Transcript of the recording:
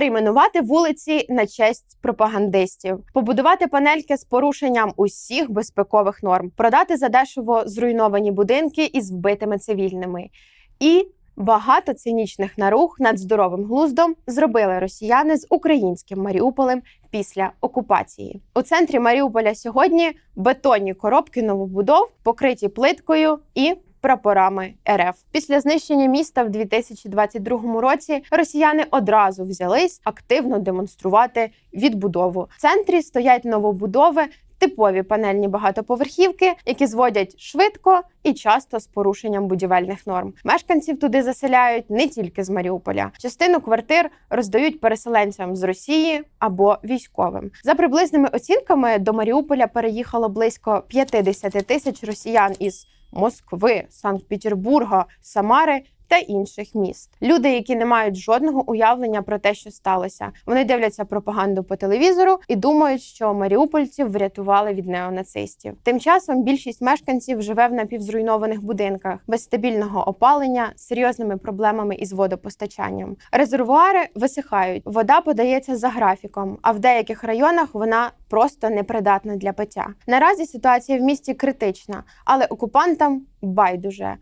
перейменувати вулиці на честь пропагандистів, побудувати панельки з порушенням усіх безпекових норм, продати задешево зруйновані будинки із вбитими цивільними і. Багато цинічних наруг над здоровим глуздом зробили росіяни з українським Маріуполем після окупації. У центрі Маріуполя сьогодні бетонні коробки новобудов, покриті плиткою і прапорами РФ. Після знищення міста в 2022 році росіяни одразу взялись активно демонструвати відбудову. В центрі стоять новобудови. Типові панельні багатоповерхівки, які зводять швидко і часто з порушенням будівельних норм. Мешканців туди заселяють не тільки з Маріуполя. Частину квартир роздають переселенцям з Росії або військовим. За приблизними оцінками до Маріуполя переїхало близько 50 тисяч росіян із Москви, Санкт-Петербурга, Самари та інших міст. Люди, які не мають жодного уявлення про те, що сталося. Вони дивляться пропаганду по телевізору і думають, що маріупольців врятували від неонацистів. Тим часом більшість мешканців живе в напівзруйнованих будинках без стабільного опалення, серйозними проблемами із водопостачанням. Резервуари висихають, вода подається за графіком, а в деяких районах вона просто непридатна для пиття. Наразі ситуація в місті критична, але окупантам байдуже.